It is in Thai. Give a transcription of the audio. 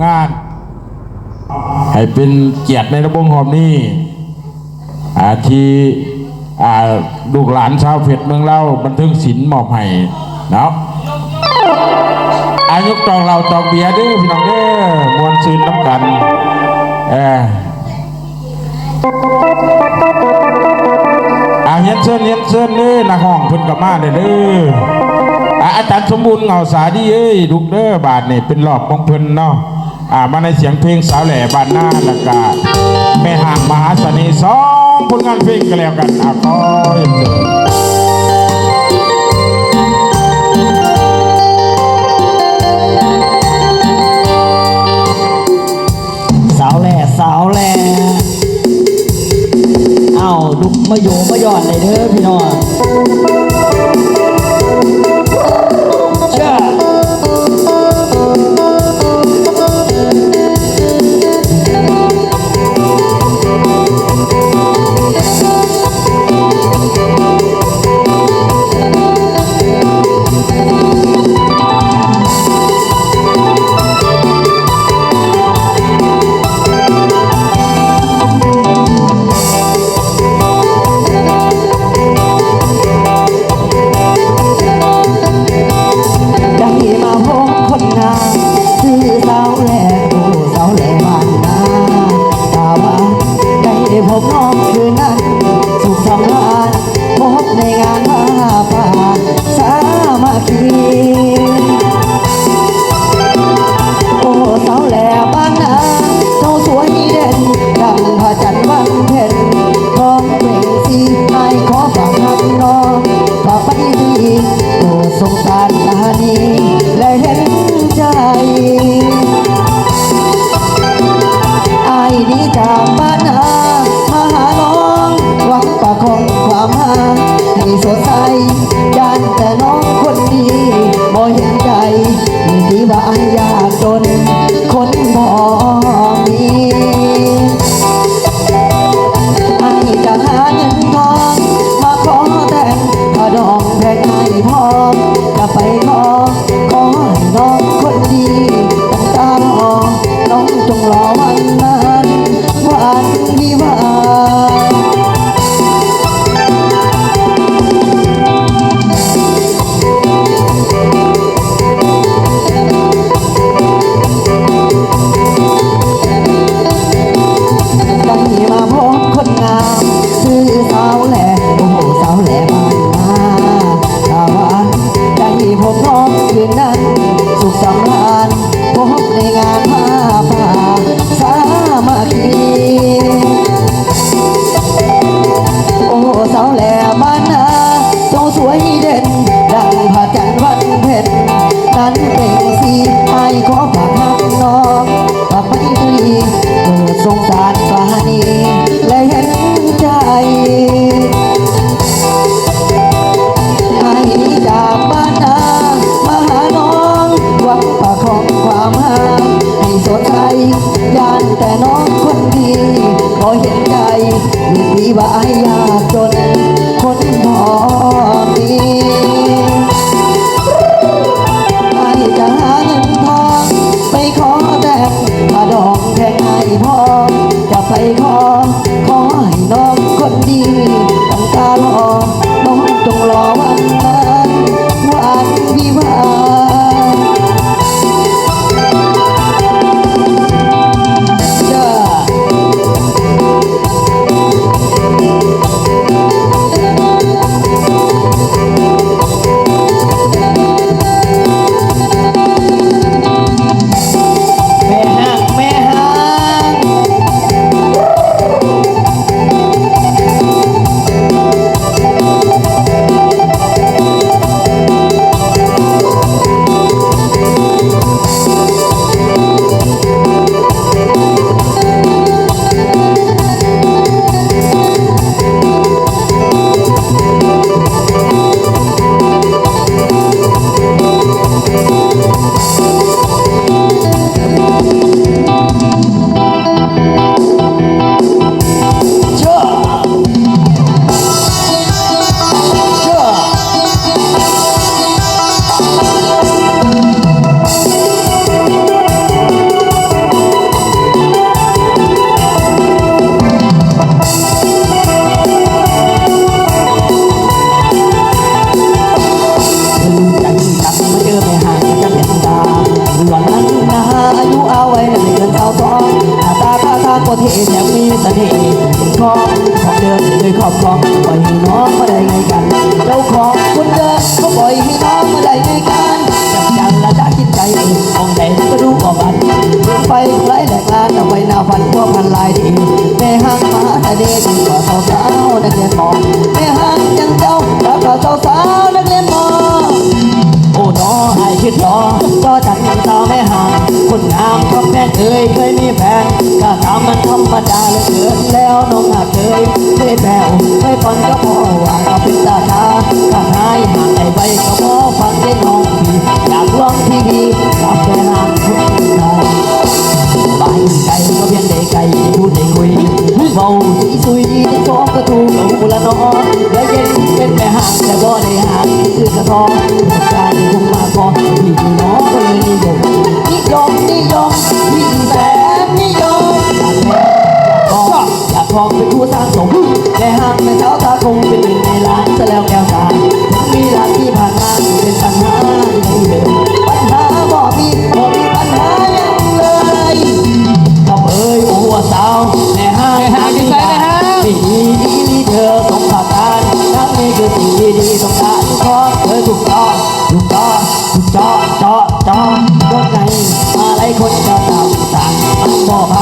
งาน ให้เป็นเกียรติในระบบหอมนี้อาทีอ่าลูกหลานชาวเพชรเมืองเล่าบันทึกศิลป์มอบให้เนาะอายุตองเราตองเบียเด้อพี่น้องเด้อมวนซืนน้ำกันเอออาเฮียนเชิญเฮียนเชิญเด้อนักห้องเพิ่นกับมาเด้อเด้ออาอาจารย์สมบูรณ์เงาสาดีเอ้ยลูกเด้อบาทนี่เป็นรอบของเพิ่นเนาะ อ่ามาในเสียงเพลงสาวแหล่บ้านหน้าล้วก็แม่ห่างมหาเสน่ห์สองผลงานเพลงกันแล้วกันอะขอเรียนเชิญสาวแหล่สาวแหล่เอ้าลุกมาโยมาหย่อนเลยเด้อพี่น้อง ว่า ยากจนคนพอมีไอ้จะหาเงินทองไปขอแต่งมาดองแทงไอ้พ่อจะไปขอ ขอให้น้องคนดีตั้งตารอน้องจงรอวันนั้น ไว้หน้าฟันพวกพันลายดีแม่ห้างมาแต่เด็กกว่าสาวสาวนักเรียนมอแม่ห้างยังเจ้ารักกว่าสาวสาวนักเรียนมอโอ้น้อไอ้คิดต่อจอจัดมันสาวไม่ห่างคนงามก็แฟนเอ่ยเคยมีแฟนก็ตามมันธรรมดาเลยเกินแล้วน้องอาเคยไม่แผ่วไม่ปอนก็พอว่าก็เป็นตาชาข้าหายห่างไอ้ใบก็พอง ประสบกว่ามีน้องก็เลยนิยมนิยมนิยมพี่แสนนิยมอยากแม่อยากทองอยากทองเป็นผู้สร้างสมแค่ห่างแม่เท้าตาคงเป็นหนึ่งในล้านซะแล้วแก้วตามีหลานที่ผ่านมาเป็นปัญหา คนจะตามสั่งมันบ่พัง